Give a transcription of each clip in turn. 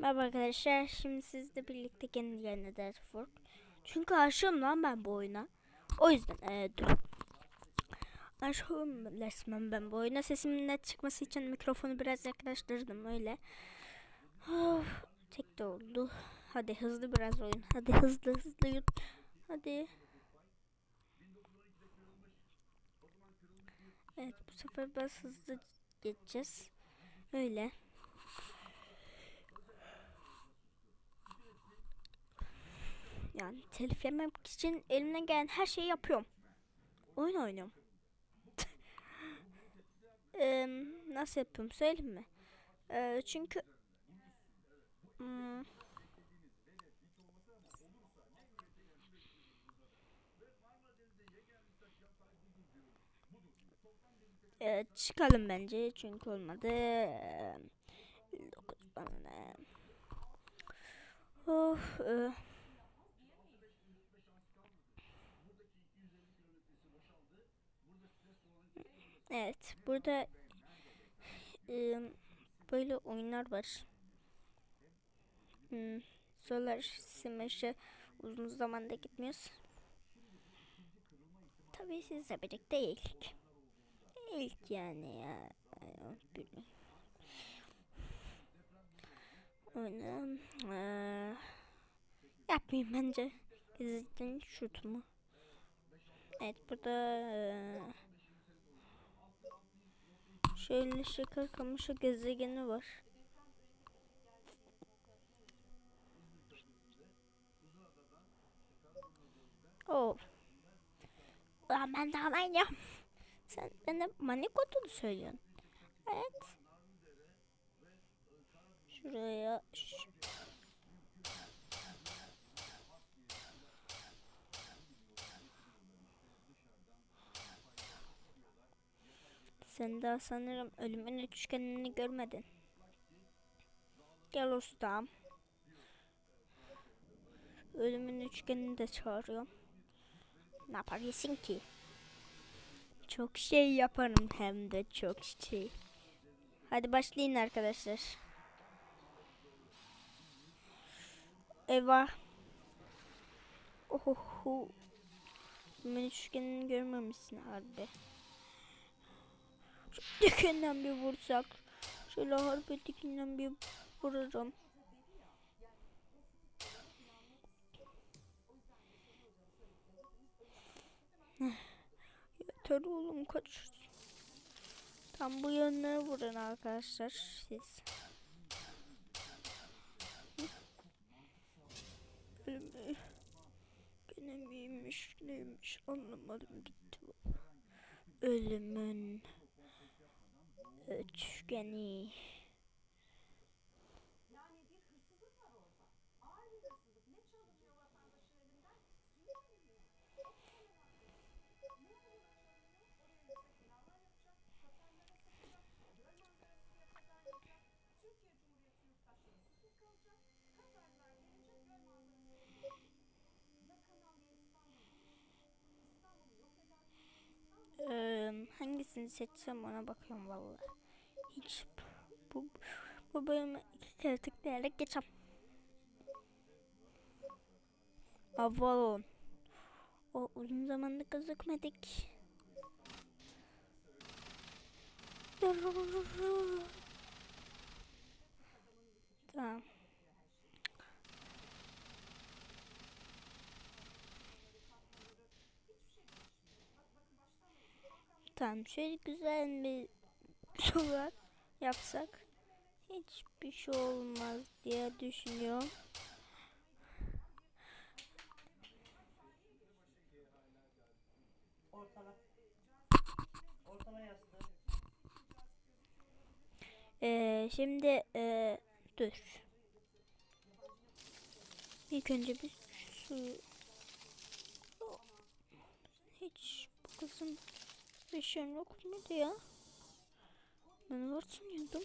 Merhaba arkadaşlar. Şimdi sizle birlikte kendi yerine Dead Fork. Çünkü aşığım lan ben bu oyuna. O yüzden ee, dur. Aşığım resmen ben bu oyuna. Sesimin net çıkması için mikrofonu biraz yaklaştırdım öyle. Of, tek de oldu. Hadi hızlı biraz oyun. Hadi hızlı hızlı yut. Hadi. Evet bu sefer biraz hızlı geçeceğiz. Öyle. Yani telif yememek için elimden gelen her şeyi yapıyorum. Oyun oynuyorum. Eee, nasıl yapıyorum söyleyeyim mi? Eee, çünkü hmm, Eee, çıkalım bence çünkü olmadı. Eee, 9 bana ne? Of, eee. Evet, burada ıı, böyle oyunlar var. Hmm, Solar Smash'e uzun zamanda gitmiyoruz. Tabii sizle birlikte ilk. İlk yani ya. Oyunu eee, yapmayayım bence. Gezitten şut mu? Evet burada eee, Şöyle şeker kamışı gezegeni var. Oh. Ulan ben daha manyağım. Sen bana manik olduğunu söylüyorsun. Evet. Şuraya. Ş Sen daha sanırım ölümün üçgenini görmedin. Gel ustam. Ölümün üçgenini de çağırıyorum. Ne yaparsın ki? Çok şey yaparım hem de çok şey. Hadi başlayın arkadaşlar. Eyvah. Oho. Ben üçgenini görmemişsin harbi. Dikinden bir vursak. Şöyle harbi dikinden bir vururum. Yeter oğlum kaç. Tam bu yönlere vurun arkadaşlar siz. Gene miymiş neymiş anlamadım gitti. Ölümün üçgeni. Eee, hangisini seçsem ona bakıyorum vallahi. Hiç bu bu bölümü iki kere tıklayarak geçeceğim. Avalon. O uzun zamandır gözükmedik. Tamam. Tamam şöyle güzel bir soru yapsak hiçbir şey olmaz diye düşünüyorum. Ortala. Ortala. Ee, şimdi ee, dur. İlk önce bir su hiç bu kızın bir şey yok muydu ya? Ben var sanıyordum.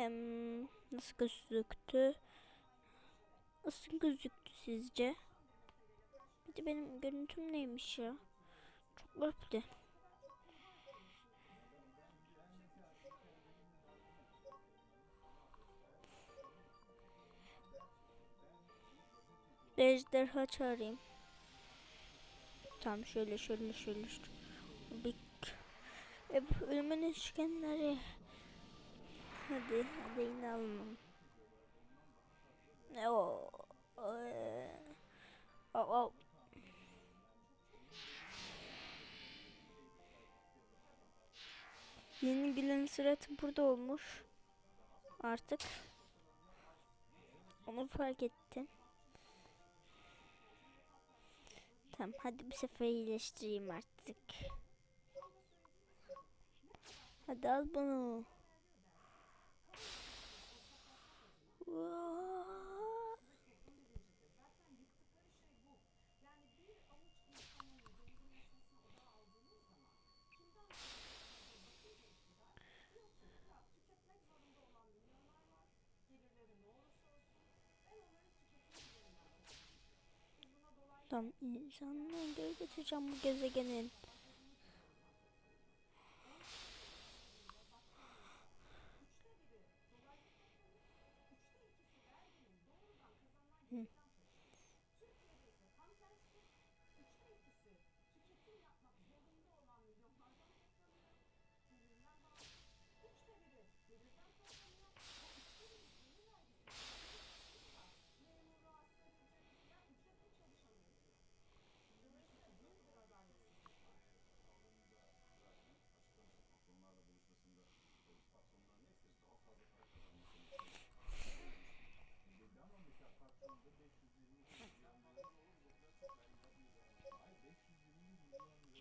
Em, nasıl gözüktü? Nasıl gözüktü sizce? Bir de benim görüntüm neymiş ya? Çok garipti. Ejderha çağırayım. Tamam şöyle şöyle şöyle. Bir e, ölümün üçgenleri. Hadi hadi inanalım. Ne o? Eee, O o. Yeni gülen suratı burada olmuş. Artık. Onu fark ettim. Tamam hadi bu sefer iyileştireyim artık. Hadi al bunu. İnsanlığı geri getireceğim bu gezegenin.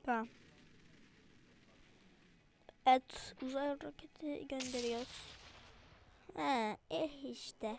Tamam. Evet uzay roketi gönderiyoruz. Ha, eh işte.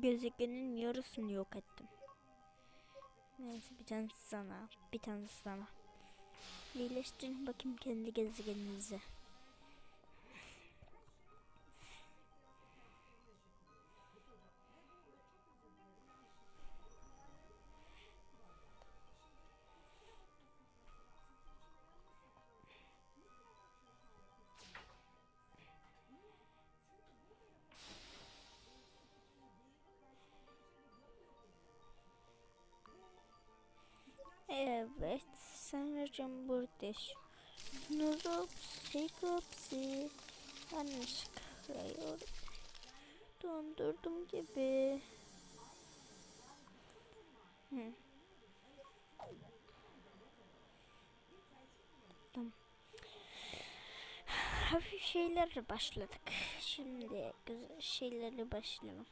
Gezegenin yarısını yok ettim. Neyse bir tane sana, bir tane sana. İyileştirin bakayım kendi gezegeninizi. Evet, sanırım burada. Snurupsi, kupsi. Yanlışlıkla yor- dondurdum gibi. Hı. Tamam. Hafif şeylerle başladık. Şimdi güzel şeylerle başlayalım.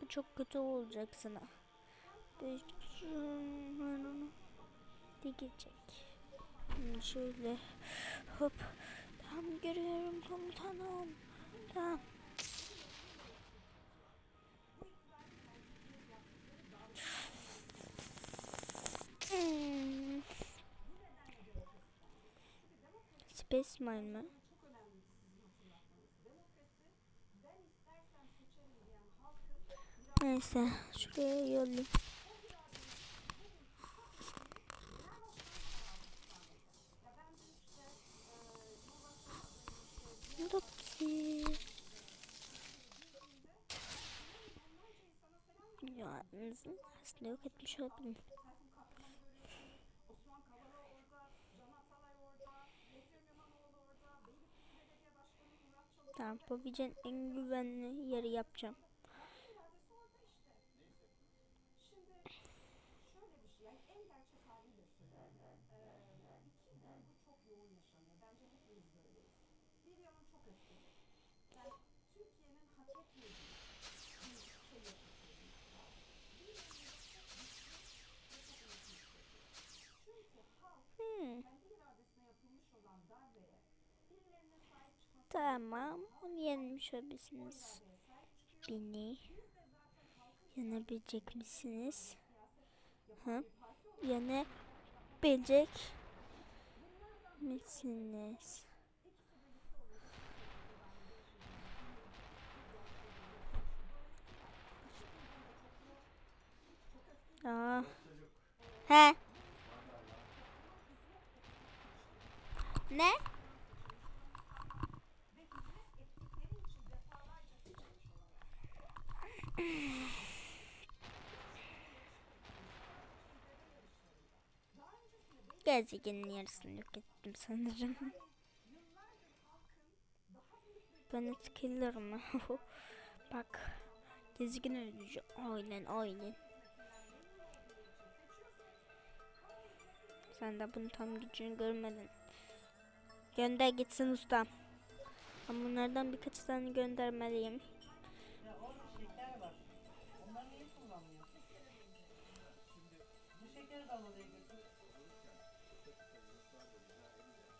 Bu çok kötü olacak sana. Gücüm dikecek. Hmm, Şöyle hop. Tamam görüyorum komutanım. Tamam. Hmm. Space Mine mi? Neyse şuraya yollayayım. ki. Ya aslında yok etmiş oldum. Tamam Pobican en güvenli yeri yapacağım. Tamam, onu yenmiş olabilirsiniz. Beni yenebilecek misiniz? Ha? Yenebilecek misiniz? Aa. He? Ne? Gezegenin yarısını yok ettim sanırım. Ben etkilirim. Bak. Gezegen öldürücü. Aynen aynen. Sen de bunun tam gücünü görmedin. Gönder gitsin ustam. Ben bunlardan birkaç tane göndermeliyim.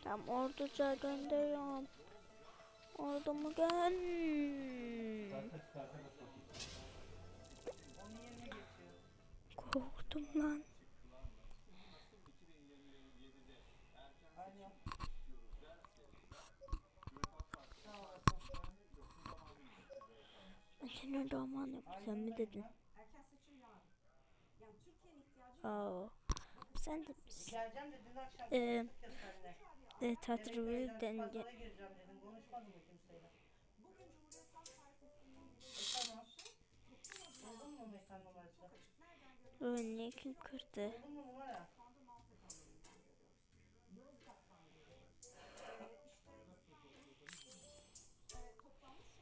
Tam orduca gönderiyorum. Ordumu gön. Korktum lan. Ben senin roman yok. Sen mi dedin? Aa. Sen de misin? Ee. E, Tatrivil denge. Önüne kim kırdı?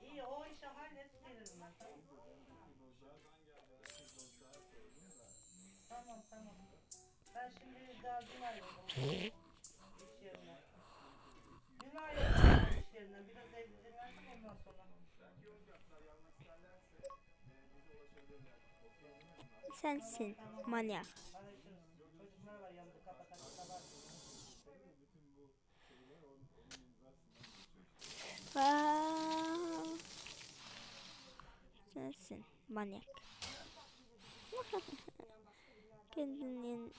İyi o işi hallet ben tamam Tamam tamam. Ben şimdi daha dün ayrıldım. iş yerine. Dün yerinden. Biraz evde dinlendim ondan sonra. Sensin. Manyak. Sensin. Manyak. Kendinin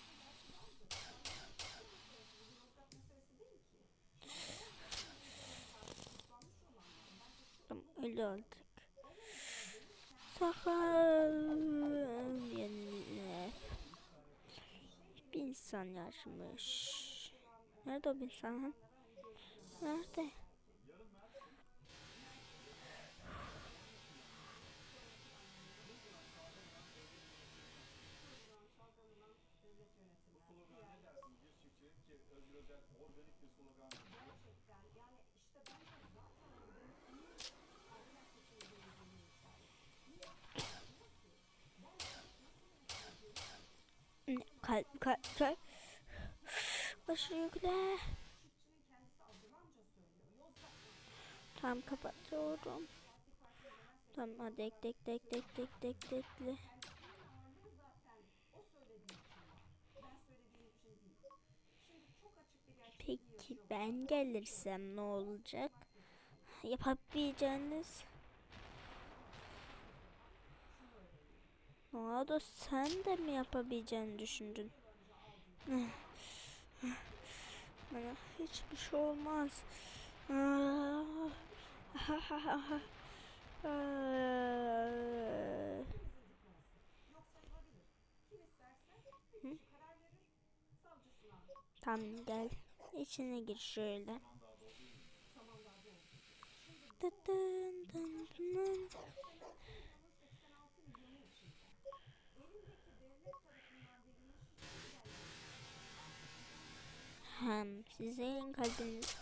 Tamam öyle olduk. Sakal yerine bir insan yaşmış. Nerede o insan? Nerede? Ne? Kalp kalp kalp. Aşırı yükle. Tamam kapatıyorum. Tamam hadi ek tek tek tek tek tek tekle. Peki ben gelirsem ne olacak? Yapabileceğiniz Ne oldu? Sen de mi yapabileceğini düşündün? Bana hiçbir şey olmaz. Tamam gel. İçine gir şöyle. Dın. Hem sizin kalbiniz.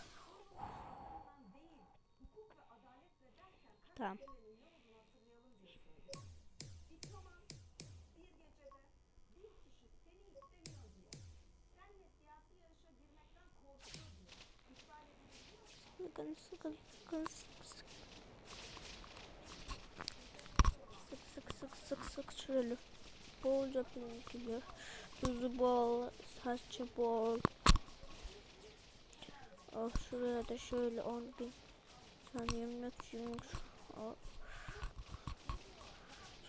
Tamam. Sıkın sıkın sıkın sık sık. Sık sık sık sık sık şöyle. Bolca pirinçli. Tuzu bol, saçı bol. Oh şuraya da şöyle 10 bin tane yemek yumuş. Oh.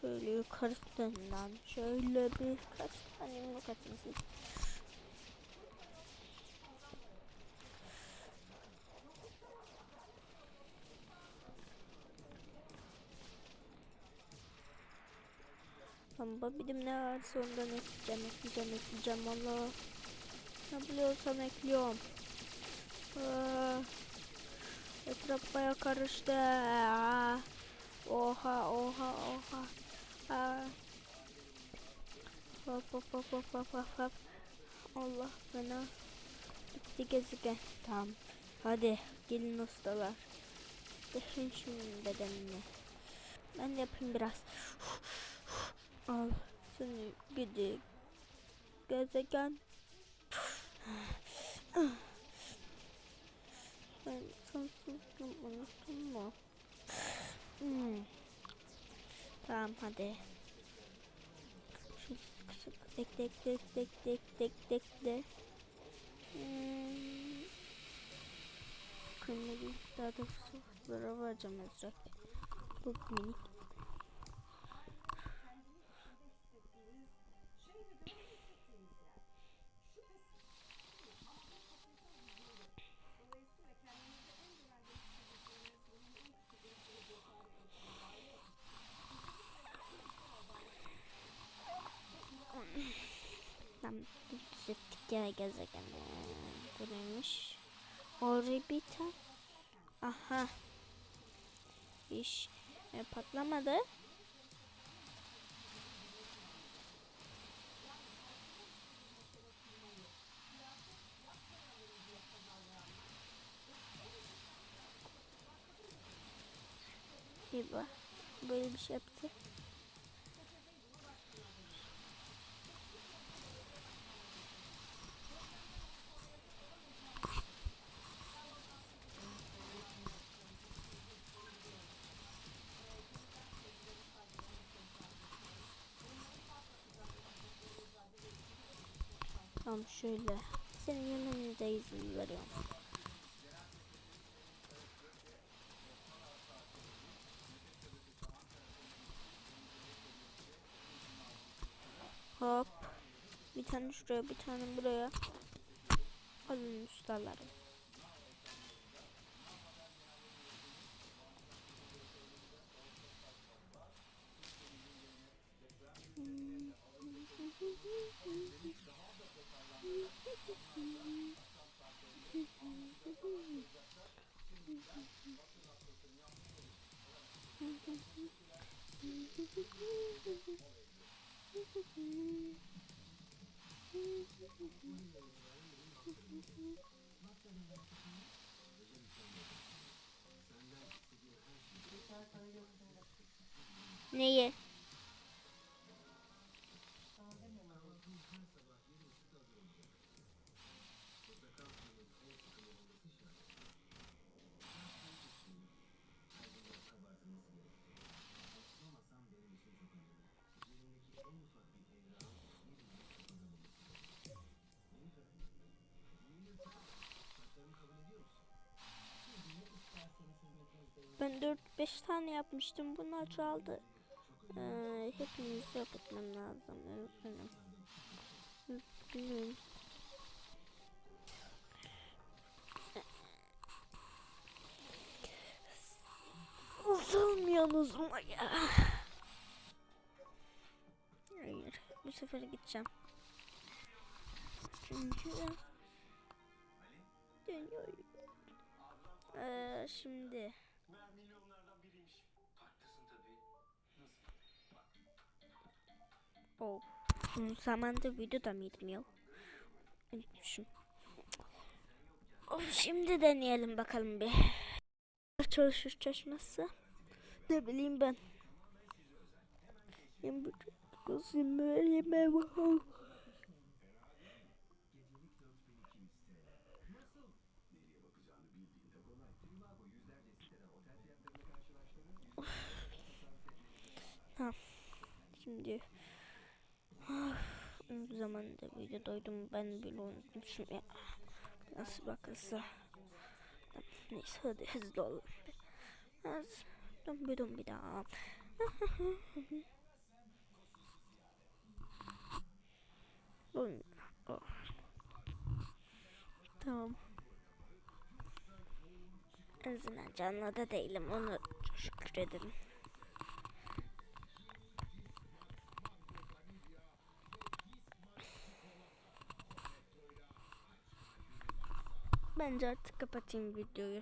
Şöyle yukarısından şöyle bir kaç tane yumruk atmışsın. Tamam babidim ne varsa ondan ekleyeceğim, ekleyeceğim, ekleyeceğim valla. Ne buluyorsam ekliyorum. Aa, etraf baya karıştı. Aa, Oha, oha, oha. Aa. Hop hop hop hop hop hop hop. Allah fena. Bitti gezegen. Tamam. Hadi gelin ustalar. Dehin şunun bedenini. Ben de yapayım biraz. Al seni gidi gezegen. Ben sonsuzluğum unuttun mu? Hmm. Tamam hadi. Şu sık sık tek tek tek tek tek tek tek de. Hmm. Kırmızı daha da fısıltılara varacağım Ezrak. Bu minik ya gezegeni. Bu neymiş? Aha. İş e, patlamadı. Bak. Böyle bir şey yaptı. Tamam şöyle. Senin de izin veriyorum. Hop. Bir tane şuraya bir tane buraya. Alın ustalarım. 4-5 tane yapmıştım. Bunlar çoğaldı. Ee, hepinizi yok etmem lazım. Üzgünüm. Üzgünüm. Uzanmıyorsunuz mu ya? Hayır. Bu sefer gideceğim. Çünkü dönüyorum. Ee, şimdi Oh. Uzun zamandır videoda mıydım ya? Unutmuşum. Şimdi deneyelim bakalım bir. Çalışır çalışmazsa. Ne bileyim ben. Yirmi wow. Of. Tamam. Şimdi Ah, zamanda video doydum ben bile unutmuşum ya. Nasıl bakılsa. Neyse hadi hızlı olalım. Az. Dum bir dum daha. Oh. Tamam. En azından canlı da değilim. Onu şükredelim. Bence artık kapatayım videoyu.